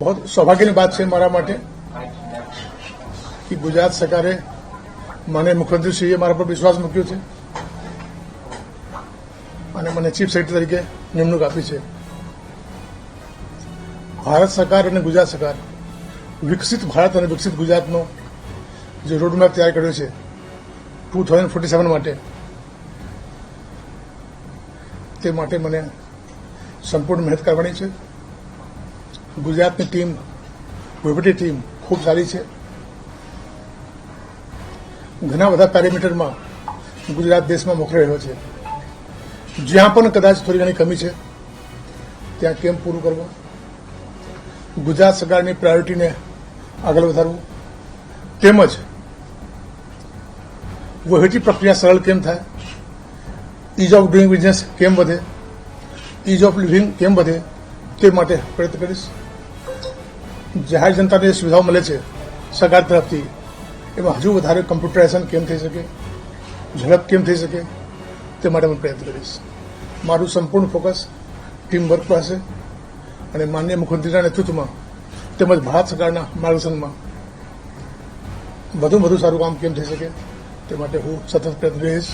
બહુ સૌભાગ્યની વાત છે મારા માટે કે ગુજરાત સરકારે મને મુખ્યમંત્રીશ્રીએ મારા પર વિશ્વાસ મૂક્યો છે અને મને ચીફ સેક્રેટરી તરીકે નિમણૂક આપી છે ભારત સરકાર અને ગુજરાત સરકાર વિકસિત ભારત અને વિકસિત ગુજરાતનો જે રોડમેપ તૈયાર કર્યો છે ટુ થાઉઝન્ડ ફોર્ટી સેવન માટે, તે માટે મને સંપૂર્ણ મહેનત કરવાની છે. ગુજરાતની ટીમ, વહીવટી ટીમ ખૂબ સારી છે. ઘણા બધા પેરામીટરમાં ગુજરાત દેશમાં મોકલી રહ્યો છે. જ્યાં પણ કદાચ થોડી ઘણી કમી છે, ત્યાં કેમ પૂરું કરવું. ગુજરાત સરકારની પ્રાયોરિટીને આગળ વધારવું. તેમજ વહીવટી પ્રક્રિયા સરળ કેમ થાય? ઇઝ ઓફ ડુઈંગ બિઝનેસ કેમ વધે? ઇઝ ઓફ લિવિંગ કેમ વધે? તે માટે પ્રયત્ન કરીશ. જાહેર જનતાને સુવિધાઓ મળે છે સરકાર તરફથી, એમાં હજુ વધારે કમ્પ્યુટરાઇઝેશન કેમ થઈ શકે, ઝડપ કેમ થઈ શકે, તે માટે હું પ્રયત્ન કરીશ મારું સંપૂર્ણ ફોકસ ટીમ વર્ક પર હશે અને માન્ય મુખ્યમંત્રીના નેતૃત્વમાં તેમજ ભારત સરકારના માર્ગદર્શનમાં વધુ વધુ સારું કામ કેમ થઈ શકે, તે માટે હું સતત પ્રયત્ન રહીશ